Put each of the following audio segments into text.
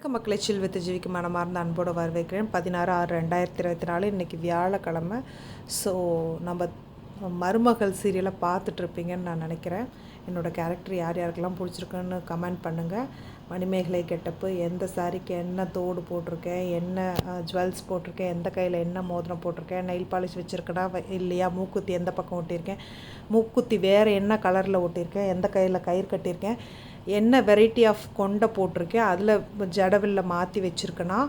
வணக்கம் மக்களை செல்வத்து ஜீவிக்கு மனமார்ந்த அன்போடு வரவேற்கிறேன். பதினாறு ஆறு ரெண்டாயிரத்தி இருபத்தி நாலு இன்றைக்கி வியாழக்கிழமை. ஸோ நம்ம மருமகள் சீரியலை பார்த்துட்ருப்பீங்கன்னு நான் நினைக்கிறேன். என்னோடய கேரக்டர் யார் யாருக்கெல்லாம் பிடிச்சிருக்குன்னு கமெண்ட் பண்ணுங்கள் மணிமேகலை கெட்டப்பு எந்த சாரிக்கு என்ன தோடு போட்டிருக்கேன் என்ன ஜுவல்ஸ் போட்டிருக்கேன் எந்த கையில் என்ன மோதிரம் போட்டிருக்கேன் நெயில் பாலிஷ் வச்சுருக்கேனா இல்லையா மூக்குத்தி எந்த பக்கம் ஒட்டியிருக்கேன் மூக்குத்தி வேறு என்ன கலரில் ஒட்டியிருக்கேன் எந்த கையில் கயிறு கட்டியிருக்கேன் என்ன வெரைட்டி ஆஃப் கொண்டை போட்டிருக்கேன் அதில் ஜடவில்ல மாற்றி வச்சுருக்கேன்னா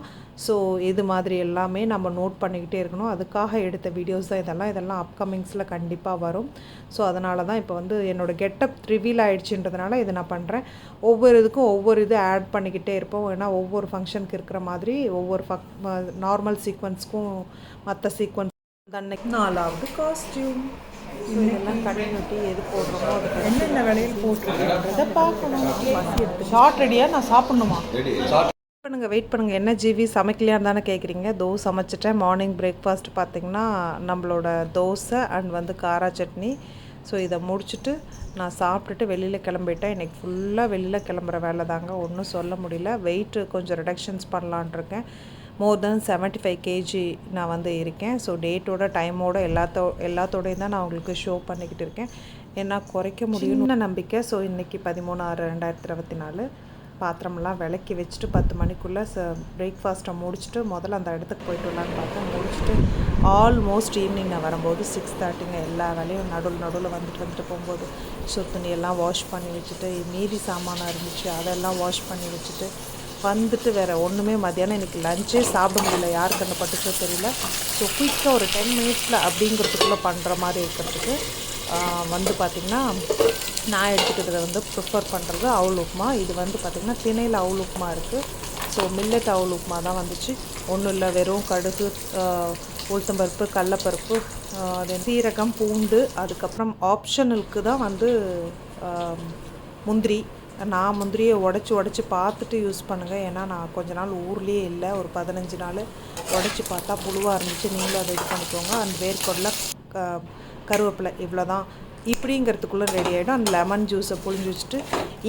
ஸோ இது மாதிரி எல்லாமே நம்ம நோட் பண்ணிக்கிட்டே இருக்கணும். அதுக்காக எடுத்த வீடியோஸ் தான் இதெல்லாம். இதெல்லாம் அப்கமிங்ஸில் கண்டிப்பாக வரும். ஸோ அதனால தான் இப்போ வந்து என்னோடய கெட்டப் ரிவீல் ஆகிடுச்சின்றதுனால இதை நான் பண்ணுறேன் ஒவ்வொரு இதுக்கும் ஒவ்வொரு இது ஆட் பண்ணிக்கிட்டே இருப்போம். ஏன்னா ஒவ்வொரு ஃபங்க்ஷனுக்கு இருக்கிற மாதிரி ஒவ்வொரு ஃபக் நார்மல் சீக்வன்ஸ்க்கும் மற்ற சீக்வன்ஸ் அன்னைக்கு நாலாவது காஸ்டியூம் இதெல்லாம் கண்டினியூட்டி எது போடுறோமோ அது என்னென்ன வேலையில் போட்டிருக்கேன்றதை பார்க்கணும். பசி எடுத்து ஷார்ட் ரெடியா நான் சாப்பிடணுமா? வெயிட் பண்ணுங்க வெயிட் பண்ணுங்க. என்ன ஜிவி சமைக்கலையான்னு தானே கேட்குறீங்க தோசை சமைச்சிட்டேன். மார்னிங் பிரேக்ஃபாஸ்ட் பார்த்தீங்கன்னா நம்மளோட தோசை அண்ட் வந்து காரா சட்னி. ஸோ இதை முடிச்சுட்டு நான் சாப்பிட்டுட்டு வெளியில் கிளம்பிட்டேன். இன்றைக்கி ஃபுல்லாக வெளியில் கிளம்புற வேலை தாங்க. ஒன்றும் சொல்ல முடியல. வெயிட் கொஞ்சம் ரிடக்ஷன்ஸ் பண்ணலான் இருக்கேன். More than seventy five KG நான் வந்து இருக்கேன். ஸோ டேட்டோட டைமோட எல்லாத்தோ எல்லாத்தோடையும் தான் நான் உங்களுக்கு ஷோ பண்ணிக்கிட்டு இருக்கேன். ஏன்னா குறைக்க முடியும்னு நம்பிக்கை. ஸோ இன்றைக்கி பதிமூணு ஆறு ரெண்டாயிரத்தி இருபத்தி நாலு பாத்திரமெல்லாம் விளக்கி வச்சுட்டு பத்து மணிக்குள்ளே ச பிரேக்ஃபாஸ்ட்டை முடிச்சுட்டு முதல்ல அந்த இடத்துக்கு போயிட்டு வரலான்னு பார்த்தேன். முடிச்சுட்டு ஆல்மோஸ்ட் ஈவினிங் நான் வரும்போது சிக்ஸ் தேர்ட்டிங்க எல்லா வேலையும் நடுவில் நடுவில் வந்துட்டு வந்துட்டு போகும்போது ஸோ துணியெல்லாம் வாஷ் பண்ணி வச்சுட்டு மீதி சாமானாக இருந்துச்சு அதெல்லாம் வாஷ் பண்ணி வச்சுட்டு வந்துட்டு வேறு ஒன்றுமே மதியானம் இன்றைக்கி லஞ்சே சாப்பிட முடியல. யாருக்கு அந்த பட்டுச்சோ தெரியல. ஸோ குயிக்காக ஒரு டென் மினிட்ஸில் அப்படிங்கிறதுக்குள்ளே பண்ணுற மாதிரி இருக்கிறதுக்கு வந்து பார்த்திங்கன்னா நான் எடுத்துக்கிட்டதை வந்து ப்ரிஃபர் பண்ணுறது அவுல் உப்புமா. இது வந்து பார்த்திங்கன்னா திணையில் அவுல் உப்புமா இருக்குது ஸோ மில்லட் அவுல் உப்புமா தான் வந்துச்சு. ஒன்றும் இல்லை வெறும் கடுகு உளுத்தம்பருப்பு கடலப்பருப்பு அது சீரகம் பூண்டு அதுக்கப்புறம் ஆப்ஷனலுக்கு தான் வந்து முந்திரி நான் முந்திரியை உடச்சி உடச்சி பார்த்துட்டு யூஸ் பண்ணுங்கள் ஏன்னா நான் கொஞ்ச நாள் ஊர்லேயே இல்லை. ஒரு பதினஞ்சு நாள் உடச்சி பார்த்தா புழுவாக இருந்துச்சு. நீங்களும் அதை இது பண்ணிக்கோங்க. அந்த வேர்க்கடலை க கருவேப்பிலை இவ்வளோ தான் இப்படிங்கிறதுக்குள்ளே ரெடி ஆகிடும் அந்த லெமன் ஜூஸை புழிஞ்சு வச்சுட்டு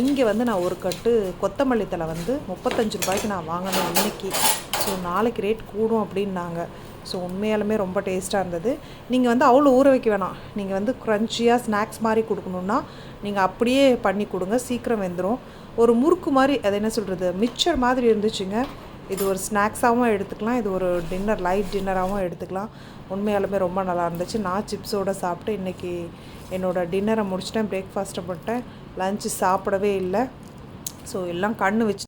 இங்கே வந்து நான் ஒரு கட்டு கொத்தமல்லி தலை வந்து முப்பத்தஞ்சு ரூபாய்க்கு நான் வாங்கினேன் இன்றைக்கி ஸோ நாளைக்கு ரேட் கூடும் அப்படின்னாங்க. ஸோ உண்மையாலுமே ரொம்ப டேஸ்ட்டாக இருந்தது. நீங்கள் வந்து அவ்வளோ ஊற வைக்க வேணாம். நீங்கள் வந்து க்ரன்ச்சியாக ஸ்நாக்ஸ் மாதிரி கொடுக்கணுன்னா நீங்கள் அப்படியே பண்ணி கொடுங்க. சீக்கிரம் வெந்துடும் ஒரு முறுக்கு மாதிரி அது என்ன சொல்கிறது மிக்சர் மாதிரி இருந்துச்சுங்க. இது ஒரு ஸ்நாக்ஸாகவும் எடுத்துக்கலாம். இது ஒரு டின்னர் லைட் டின்னராகவும் எடுத்துக்கலாம். உண்மையாலுமே ரொம்ப நல்லா இருந்துச்சு. நான் சிப்ஸோடு சாப்பிட்டு இன்றைக்கி என்னோடய டின்னரை முடிச்சிட்டேன். பிரேக்ஃபாஸ்ட்டை போட்டேன் லஞ்சு சாப்பிடவே இல்லை. ஸோ எல்லாம் கண்ணு வச்சு